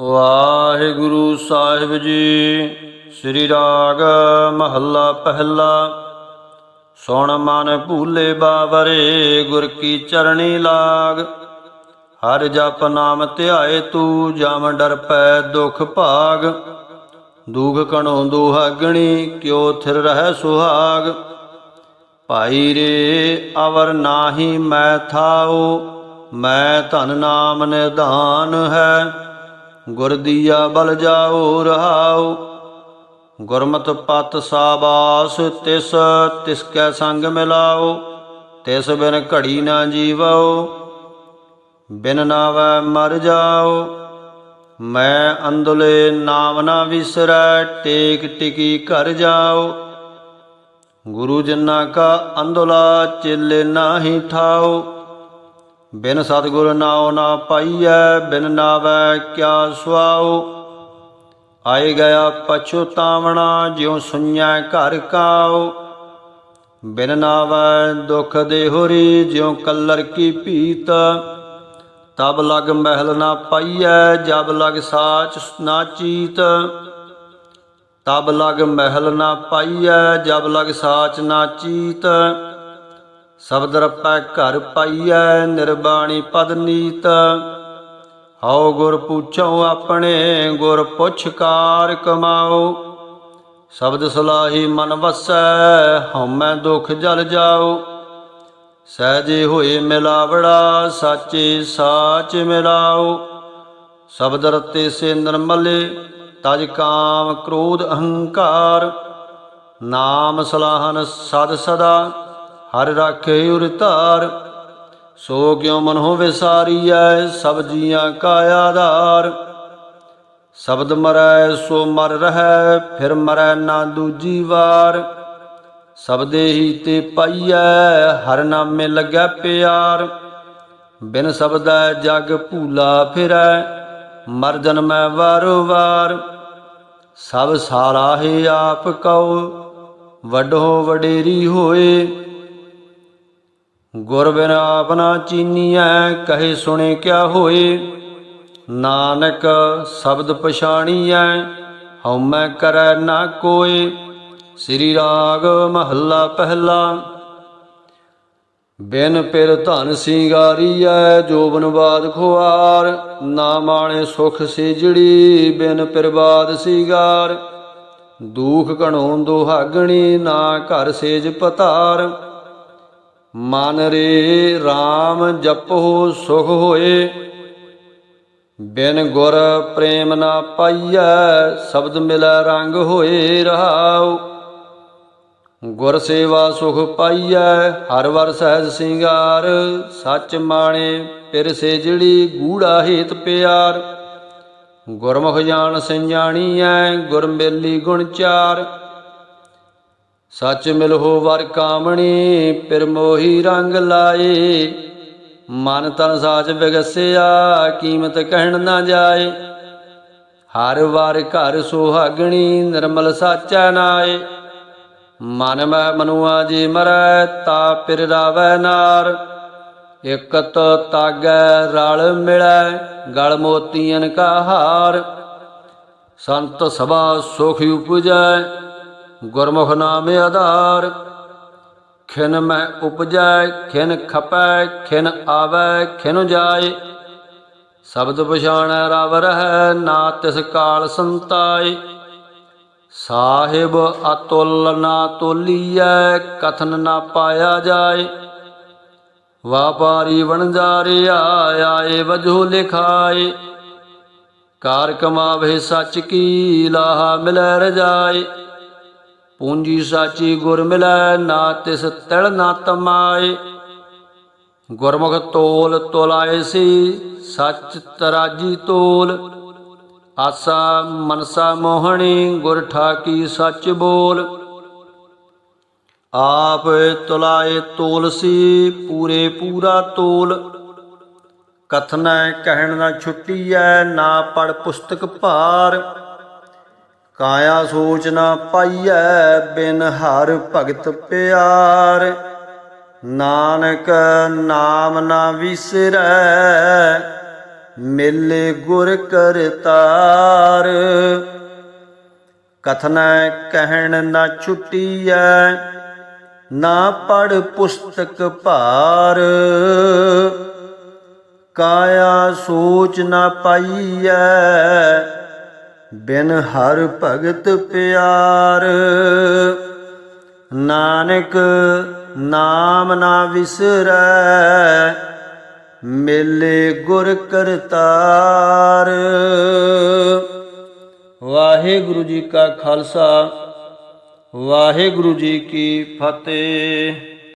ਵਾਹਿਗੁਰੂ ਸਾਹਿਬ ਜੀ, ਸ੍ਰੀ ਰਾਗ ਮਹੱਲਾ ਪਹਿਲਾ। ਸੁਣ ਮਨ ਭੂਲੇ ਬਾਵਰੇ, ਗੁਰ ਕੀ ਚਰਣੀ ਲਾਗ। ਹਰ ਜਪ ਨਾਮ ਧਿਆਏ ਤੂੰ, ਜਮ ਡਰ ਪੈ ਦੁਖ ਭਾਗ। ਦੁਖ ਕਣੋ ਦੁਹਾਗਣੀ, ਕਿਉ ਥਿਰ ਰਹਿ ਸੁਹਾਗ। ਭਾਈ ਰੇ, ਅਵਰ ਨਾਹੀ ਮੈਂ ਥਾਉ, ਮੈਂ ਧਨ ਨਾਮ ਨਿਧਾਨ ਹੈ। ਗੁਰ ਦੀਆ ਬਲ ਜਾਓ, ਰਹਾਓ। ਗੁਰਮਤਿ ਪਤ ਸਾਬਾਸ, ਤਿਸ ਤਿਸ ਕੈ ਸੰਗ ਮਿਲਾਓ। ਤਿਸ ਬਿਨ ਘੜੀ ਨਾ ਜੀਵਾਓ ਬਿਨ ਨਾਵੈ ਮਰ ਜਾਓ। ਮੈਂ ਅੰਦਲੇ ਨਾਮ ਨਾ ਵਿਸਰੈ, ਟੇਕ ਟਿਕੀ ਘਰ ਜਾਓ। ਗੁਰੂ ਜਨਾਂ ਕਾ ਅੰਦਲਾ ਚੇਲੇ ਨਾਹੀ ਠਾਓ। ਬਿਨ ਸਤਿਗੁਰ ਨਾਉ ਨਾ ਪਾਈਐ, ਬਿਨ ਨਾਵੈ ਕਿਆ ਸੁਆਓ? ਆਏ ਗਿਆ ਪਛੁਤਾਵਣਾ ਜਿਉ ਸੁਣਿਆ ਘਰ ਕਾਉ ਬਿਨ ਨਾਵੈ ਦੁਖ ਦੇ ਹੋਰੀ ਜਿਉ ਕਲਰ ਕੀ ਭੀਤ। ਤਬ ਲਗ ਮਹਿਲ ਨਾ ਪਾਈਐ, ਜਬ ਲਗ ਸਾਚ ਨਾ ਚੀਤ। ਤਬ ਲਗ ਮਹਿਲ ਨਾ ਪਾਈਐ, ਜਬ ਲਗ ਸਾਚ ਨਾ ਚੀਤ। ਸ਼ਬਦ ਰਪੈ ਘਰ ਪਾਈਐ, ਨਿਰਬਾਣੀ ਪਦ ਨੀਤ। ਹਉ ਗੁਰ ਪੁੱਛੋ ਆਪਣੇ, ਗੁਰ ਪੁੱਛ ਕਾਰ ਕਮਾਓ। ਸ਼ਬਦ ਸਲਾਹੀ ਮਨ ਵਸੈ, ਹਉਮੈ ਦੁਖ ਜਲ ਜਾਓ। ਸਹਜੇ ਹੋਏ ਮਿਲਾਵੜਾ, ਸਾਚੇ ਸਾਚ ਮਿਲਾਓ। ਸ਼ਬਦ ਰਤੇ ਸੇ ਨਿਰਮਲੇ, ਤਜ ਕਾਮ ਕ੍ਰੋਧ ਅਹੰਕਾਰ। ਨਾਮ ਸਲਾਹਨ ਸਦ ਸਦਾ। ਹਰ ਰਾਖੇ ਉਰ ਧਾਰ, ਸੋ ਕਿਉ ਮਨ ਹੋ ਵਿਸਾਰੀਐ ਸਭ ਜੀਆਂ ਕਾ ਆਧਾਰ। ਸ਼ਬਦ ਮਰੈ, ਸੋ ਮਰ ਰਹੈ, ਫਿਰ ਮਰੈ ਨਾ ਦੂਜੀ ਵਾਰ। ਸਬਦੇ ਹੀ ਤੇ ਪਾਈਐ, ਹਰ ਨਾਮੇ ਲੱਗੈ ਪਿਆਰ। ਬਿਨ ਸਬਦੈ ਜਗ ਭੂਲਾ ਫਿਰੈ, ਮਰ ਜਨਮੈ ਵਾਰੋ ਵਾਰ। ਸਭ ਸਾਰਾਹੇ ਆਪ ਕਉ ਵੱਡੋ ਵਡੇਰੀ ਹੋਏ ਗੁਰ ਬਿਨ ਆਪਨਾ ਚੀਨੀਐ, ਕਹੇ ਸੁਣੇ ਕਿਆ ਹੋਏ। ਨਾਨਕ ਸ਼ਬਦ ਪਛਾਣੀਐ ਹਉਮੈ ਕਰੈ ਨਾ ਕੋਏ। ਸ੍ਰੀ ਰਾਗ ਮਹੱਲਾ ਪਹਿਲਾ। ਬਿਨ ਪਿਰ ਧਨ ਸਿੰਗਾਰੀਐ ਜੋਬਨ ਬਾਦ ਖੁਆਰ। ਨਾ ਮਾਣੇ ਸੁਖ ਸਿਜੜੀ, ਬਿਨ ਪਿਰ ਬਾਦ ਸਿੰਗਾਰ। ਦੂਖ ਘਣੋਂ ਦੁਹਾਗਣੀ, ਨਾ ਘਰ ਸੇਜ ਪਤਾਰ। ਮਨ ਰੇ RAM ਜਪੋ ਸੁਖ ਹੋਏ। ਬਿਨ ਗੁਰ ਪ੍ਰੇਮ ਨਾ ਪਾਈਐ, ਸ਼ਬਦ ਮਿਲੈ ਰੰਗ ਹੋਏ ਰਹਾਉ। ਗੁਰ ਸੇਵਾ ਸੁਖ ਪਾਈਐ, ਹਰ ਵਰ ਸਹਿਜ ਸਿੰਗਾਰ। ਸੱਚ ਮਾਣੇ ਪਿਰ ਸੇ ਜਿਹੜੀ ਗੂੜਾ ਹੇਤ ਪਿਆਰ। ਗੁਰਮੁਖ ਜਾਣ ਸੰਜਾਣੀਐ, ਗੁਰ ਮੇਲੀ ਗੁਣ ਚਾਰ। ਸੱਚ ਮਿਲਹੋ ਵਰ ਕਾਮਣੀ ਪਿਰ ਮੋਹੀ ਰੰਗ ਲਾਏ। ਮਨ ਤਨ ਸਾਚ ਵਿਗਸਿਆ, ਕੀਮਤ ਕਹਿਣ ਨਾ ਜਾਏ। ਹਰ ਵਾਰ ਘਰ ਸੁਹਾਗਣੀ, ਨਿਰਮਲ ਸਾਚੈ ਨਾਏ। ਮਨ ਮੈਂ ਮਨੁਆ ਜੀ ਮਰੈ, ਤਾ ਪਿਰ ਰਾਵੈ ਨਾਰ। ਇਕਤ ਤਾਗੈ ਰਲ ਮਿਲੈ, ਗਲ ਮੋਤੀਆਂ ਕਾ ਹਾਰ। ਸੰਤ ਸਭਾ ਸੁਖ ਉਪਜੈ ਗੁਰਮੁਖ ਨਾਮ ਆਧਾਰ, ਖਿਨ ਮੈਂ ਉਪਜੈ, ਖਿਨ ਖਪੈ, ਖਿਨ ਆਵੈ, ਖਿਨ ਜਾਏ। ਸ਼ਬਦ ਪਛਾਣੈ ਰਵ ਰਹਿ, ਨਾ ਤਿਸ ਕਾਲ ਸੰਤਾਏ। ਸਾਹਿਬ ਅਤੁਲ ਨਾ ਤੋਲੀਐ, ਕਥਨ ਨਾ ਪਾਇਆ ਜਾਏ। ਵਾਪਾਰੀ ਵਣਜਾਰਿਆ ਆਏ ਵਜੋ ਲਿਖਾਏ। ਕਾਰ ਕਮਾਵੇ ਸੱਚ ਕੀ ਲਾਹਾ ਮਿਲੈ ਰਜਾਏ। ਪੂੰਜੀ ਸਾਚੀ ਗੁਰ ਮਿਲੈ, ਨਾ ਤਿਸ ਤਿਲ ਨਾ ਤਮਾਏ। ਗੁਰਮੁਖ ਤੋਲ ਤੋਲਾਏ ਸੀ, ਸੱਚ ਤਰਾਜੀ ਤੋਲ। ਆਸਾ ਮਨਸਾ ਮੋਹਣੀ, ਗੁਰ ਠਾਕੀ ਸੱਚ ਬੋਲ। ਆਪ ਤੁਲਾਏ ਤੋਲਸੀ ਪੂਰੇ ਪੂਰਾ ਤੋਲ। ਕਥਨੈ ਕਹਿਣ ਨਾ ਛੁੱਟੀਐ, ਨਾ ਪੜ ਪੁਸਤਕ ਭਾਰ। ਕਾਇਆ ਸੋਚ ਨਾ ਪਾਈਐ ਬਿਨ ਹਰ ਭਗਤ ਪਿਆਰ। ਨਾਨਕ ਨਾਮ ਨਾ ਵਿਸਰੈ, ਮੇਲੇ ਗੁਰ ਕਰਤਾਰ ਕਥਨੈ ਕਹਿਣ ਨਾ ਛੁਟੀਐ, ਨਾ ਪੜ ਪੁਸਤਕ ਭਾਰ। ਕਾਇਆ ਸੋਚ ਨਾ ਪਾਈਐ ਬਿਨ ਹਰ ਭਗਤ ਪਿਆਰ। ਨਾਨਕ ਨਾਮ ਨਾ ਵਿਸਰੈ, ਮੇਲੇ ਗੁਰ ਕਰਤਾਰ। ਵਾਹਿਗੁਰੂ ਜੀ ਕਾ ਖਾਲਸਾ, ਵਾਹਿਗੁਰੂ ਜੀ ਕੀ ਫਤਿਹ।